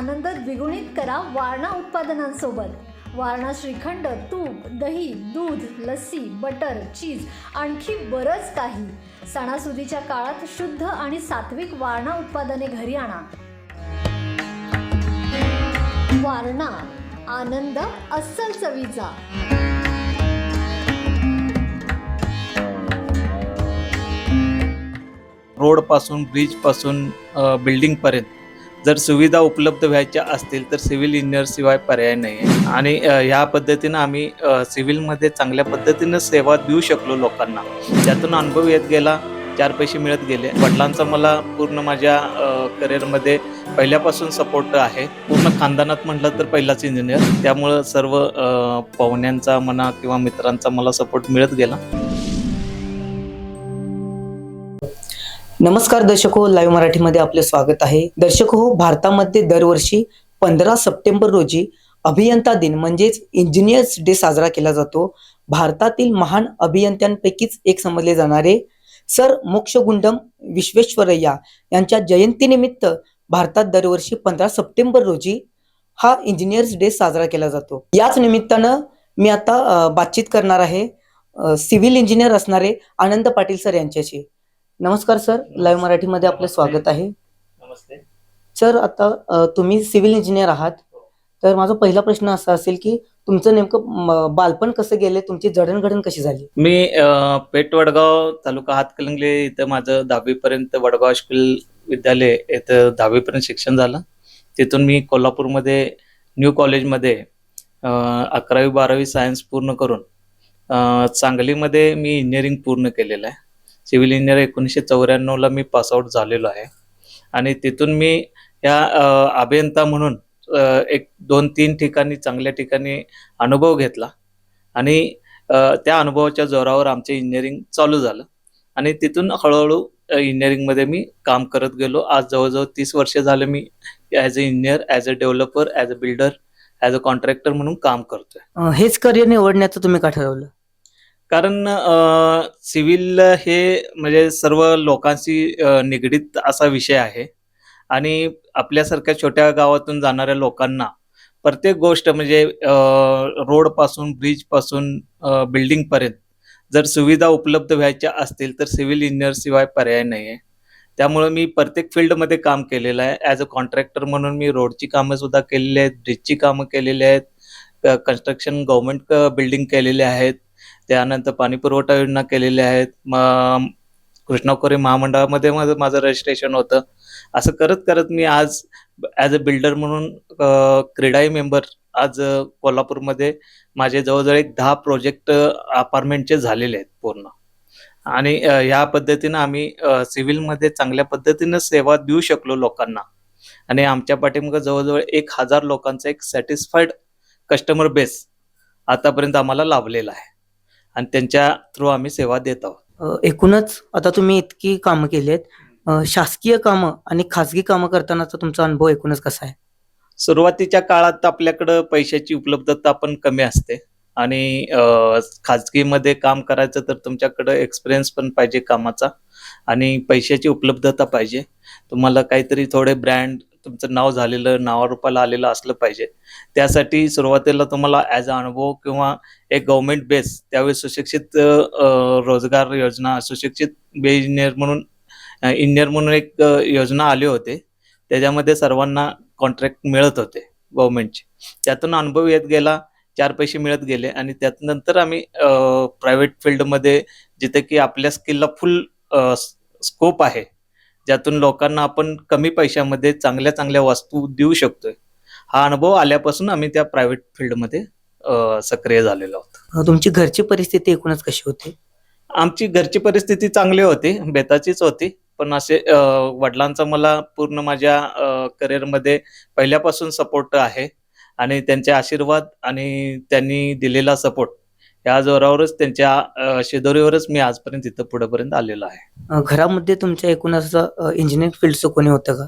आनंद द्विगुणित करा वारणा उत्पादनांसोबत. वारणा श्रीखंड तूप दही दूध लस्सी बटर चीज आणखी बरंच काही. सणासुदीच्या काळात शुद्ध आणि सात्विक वारणा उत्पादने घरी आणा. वारणा आनंद अस्सल चवीचा. रोडपासून ब्रिजपासून बिल्डिंगपर्यंत जर सुविधा उपलब्ध व्हायच्या असतील तर सिव्हिल इंजिनियरशिवाय पर्याय नाही आहे. आणि ह्या पद्धतीनं आम्ही सिव्हिलमध्ये चांगल्या पद्धतीनं सेवा देऊ शकलो लोकांना. त्यातून अनुभव येत गेला चार पैसे मिळत गेले. वडिलांचा मला पूर्ण माझ्या करिअरमध्ये पहिल्यापासून सपोर्ट आहे. पूर्ण खानदानात म्हटलं तर पहिलाच इंजिनियर. त्यामुळं सर्व पाहुण्यांचा म्हणा किंवा मित्रांचा मला सपोर्ट मिळत गेला. नमस्कार दर्शक हो लाईव्ह मराठीमध्ये आपले स्वागत आहे. दर्शक हो भारतामध्ये दरवर्षी पंधरा सप्टेंबर रोजी अभियंता दिन म्हणजेच इंजिनियर्स डे साजरा केला जातो. भारतातील महान अभियंत्यांपैकीच एक समजले जाणारे सर मोक्षगुंडम विश्वेश्वरय्या यांच्या जयंतीनिमित्त भारतात दरवर्षी पंधरा सप्टेंबर रोजी हा इंजिनियर्स डे साजरा केला जातो. याच निमित्तानं मी आता बातचीत करणार आहे. सिव्हिल इंजिनियर असणारे आनंद पाटील सर यांच्याशी. नमस्कार सर. लाईव्ह मराठीमध्ये आपलं स्वागत आहे. नमस्ते. सर आता तुम्ही सिव्हिल इंजिनियर आहात. तर माझा पहिला प्रश्न असा असेल की तुमचं नेमकं बालपण कसं गेले? तुमची जडणघडण कशी झाली? मी पेठ वडगाव तालुका हातकलंगले इथं माझं दहावीपर्यंत वडगाव हायस्कूल विद्यालय इथं दहावीपर्यंत शिक्षण झालं. तिथून मी कोल्हापूरमध्ये न्यू कॉलेजमध्ये अकरावी बारावी सायन्स पूर्ण करून सांगलीमध्ये मी इंजिनिअरिंग पूर्ण केलेलं आहे. सिव्हिल इंजिनियर एकोणीसशे चौऱ्याण्णवला मी पासआउट झालेलो आहे. आणि तिथून मी या अभियंता म्हणून एक दोन तीन ठिकाणी चांगल्या ठिकाणी अनुभव घेतला. आणि त्या अनुभवाच्या जोरावर आमचे इंजिनिअरिंग चालू झालं. आणि तिथून हळूहळू इंजिनिअरिंगमध्ये मी काम करत गेलो. आज जवळजवळ तीस वर्ष झालं मी as a engineer as a developer as a builder as a contractor म्हणून काम करतोय. हेच करिअर निवडण्याचं तुम्ही का ठरवलं? कारण सिव्हिल हे म्हणजे सर्व लोकांशी निगडीत असा विषय आहे. आणि आपल्यासारख्या छोट्या गावातून जाणाऱ्या लोकांना प्रत्येक गोष्ट म्हणजे रोडपासून ब्रिजपासून बिल्डिंगपर्यंत जर सुविधा उपलब्ध व्हायच्या असतील तर सिव्हिल इंजिनियरशिवाय पर्याय नाही आहे त्यामुळं मी प्रत्येक फील्डमध्ये काम केलेलं आहे. ॲज अ कॉन्ट्रॅक्टर म्हणून मी रोडची कामं सुद्धा केलेली आहेत ब्रिजची कामं केलेली आहेत कन्स्ट्रक्शन गव्हर्मेंट बिल्डिंग केलेले आहेत. त्यानंतर पाणी पुरवठा योजना केलेल्या आहेत. मग कृष्णा खोरे महामंडळामध्ये माझं माझं रजिस्ट्रेशन होतं. असं करत करत मी आज ॲज अ बिल्डर म्हणून क्रीडाई मेंबर आज कोल्हापूरमध्ये माझे जवळजवळ एक दहा प्रोजेक्ट अपार्टमेंटचे झालेले आहेत पूर्ण. आणि ह्या पद्धतीनं आम्ही सिव्हिलमध्ये चांगल्या पद्धतीनं सेवा देऊ शकलो लोकांना. आणि आमच्या पाठीमागं जवळजवळ एक हजार लोकांचा एक सॅटिस्फाईड कस्टमर बेस आतापर्यंत आम्हाला लाभलेला आहे. आणि त्यांच्या थ्रू आम्ही सेवा देत आहोत. अ, एकूणच आता तुम्ही इतकी कामं केली आहेत शासकीय कामं आणि खासगी कामं करतानाचा तुमचा अनुभव एकूणच कसा आहे? सुरुवातीच्या काळात आपल्याकडं पैशाची उपलब्धता पण कमी असते. आणि अ, खाजगीमध्ये काम करायचं तर तुमच्याकडं एक्सपिरियन्स पण पाहिजे कामाचा. आणि पैशाची उपलब्धता पाहिजे. तुम्हाला काहीतरी थोडे ब्रँड तुमचं नाव झालेलं नावारूपाला आलेलं असलं पाहिजे. त्यासाठी सुरुवातीला तुम्हाला ॲज अ अनुभव किंवा एक गव्हर्मेंट बेस त्यावेळी सुशिक्षित रोजगार योजना सुशिक्षित बे इंजिनियर म्हणून इंजिनियर म्हणून एक योजना आले होते. त्याच्यामध्ये सर्वांना कॉन्ट्रॅक्ट मिळत होते गव्हर्नमेंटचे त्यातून अनुभव येत गेला चार पैसे मिळत गेले आणि त्यानंतर आम्ही प्रायव्हेट फील्डमध्ये जिथे की आपल्या स्किलला फुल स्कोप आहे. ज्यातून लोकांना आपण कमी पैशामध्ये चांगल्या चांगल्या वस्तू देऊ शकतोय. हा अनुभव आल्यापासून आम्ही त्या प्रायव्हेट फील्डमध्ये सक्रिय झालेलो आहोत. तुमची घरची परिस्थिती एकूणच कशी होती? आमची घरची परिस्थिती चांगली होती बेताचीच होती. पण असे वडिलांचा मला पूर्ण माझ्या करिअरमध्ये पहिल्यापासून सपोर्ट आहे. आणि त्यांचे आशीर्वाद आणि त्यांनी दिलेला सपोर्ट या जोरावरच त्यांच्या शिदोरीवरच मी आजपर्यंत इथं पुढेपर्यंत आलेलो आहे. घरामध्ये तुमच्या एकूणच इंजिनिअरिंग फील्डचं कोणी होतं का?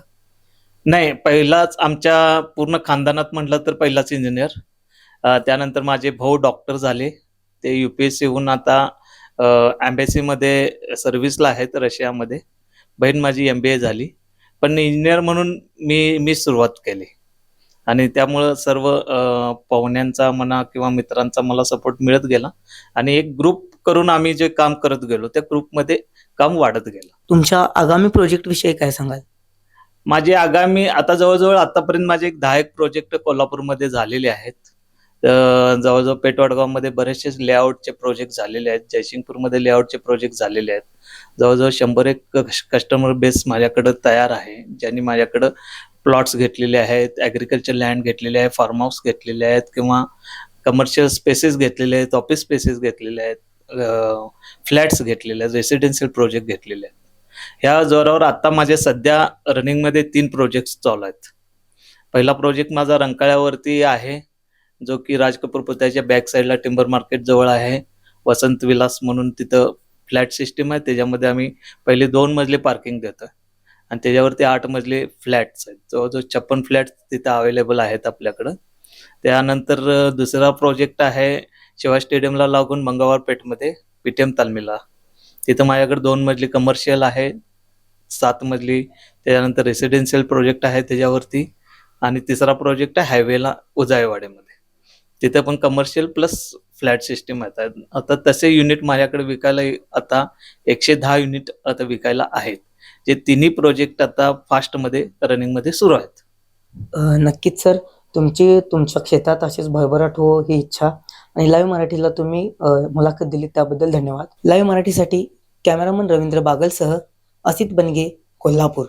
नाही पहिलाच आमच्या पूर्ण खानदानात म्हटलं तर पहिलाच इंजिनियर त्यानंतर माझे भाऊ डॉक्टर झाले. ते यू पी एस सीहून आता ॲम्बेसीमध्ये सर्व्हिसला आहेत रशियामध्ये. बहीण माझी एम बी ए झाली. पण इंजिनियर म्हणून मी मी सुरुवात केली. आणि त्यामुळं सर्व पाहुण्यांचा म्हणा किंवा मित्रांचा मला सपोर्ट मिळत गेला. आणि एक ग्रुप करून आम्ही जे काम करत गेलो त्या ग्रुपमध्ये काम वाढत गेलं. तुमच्या आगामी प्रोजेक्ट विषयी काय सांगाल? माझे आगामी आता जवळजवळ आतापर्यंत माझे एक दहा एक प्रोजेक्ट कोल्हापूरमध्ये झालेले आहेत. जवळजवळ पेटवाडगावमध्ये बरेचसे लेआउटचे प्रोजेक्ट झालेले आहेत. जयसिंगपूरमध्ये लेआउटचे प्रोजेक्ट झालेले आहेत. जवळजवळ शंभर एक कस्टमर बेस माझ्याकडं तयार आहे. ज्यांनी माझ्याकडं प्लॉट्स घेतलेले आहेत ॲग्रिकल्चर लँड घेतलेले आहे फार्म हाऊस घेतलेले आहेत किंवा कमर्शियल स्पेसेस घेतलेले आहेत ऑफिस स्पेसेस घेतलेले आहेत फ्लॅट्स घेतलेले आहेत रेसिडेन्शियल प्रोजेक्ट घेतलेले आहेत. ह्या जोरावर आता माझे सध्या रनिंगमध्ये तीन प्रोजेक्ट चालू आहेत. पहिला प्रोजेक्ट माझा रंकाळ्यावरती आहे. जो की राज कपूर पुतळ्याच्या बॅक साईडला टिंबर मार्केट जवळ आहे. वसंत विलास म्हणून तिथं फ्लॅट सिस्टीम आहे. त्याच्यामध्ये आम्ही पहिले दोन मजले पार्किंग देतो आणि त्याच्यावरती आठ मजले फ्लॅट्स आहेत. जवळजवळ छप्पन फ्लॅट तिथं अवेलेबल आहेत आपल्याकडं. त्यानंतर दुसरा प्रोजेक्ट आहे शिवाय स्टेडियमला लागून मंगळवार पेठमध्ये पीटीएम तालमीला. तिथं माझ्याकडे दोन मजली कमर्शियल आहे सात मजली. त्याच्यानंतर रेसिडेन्शियल प्रोजेक्ट आहे त्याच्यावरती. आणि तिसरा प्रोजेक्ट आहे हायवेला उजायवाड्यामध्ये तिथे पण कमर्शियल प्लस फ्लॅट सिस्टीम आहेत. आता तसे युनिट माझ्याकडे विकायला आता एकशे दहा युनिट आता विकायला आहेत. जे तिन्ही प्रोजेक्ट आता फास्टमध्ये रनिंगमध्ये सुरू आहेत. नक्कीच सर. तुमची तुमच्या क्षेत्रात अशीच भरभराट हो ही इच्छा. आणि लाईव्ह मराठीला तुम्ही मुलाखत दिली त्याबद्दल धन्यवाद. लाईव्ह मराठीसाठी कॅमेरामन रवींद्र बागलसह असित बनगे कोल्हापूर.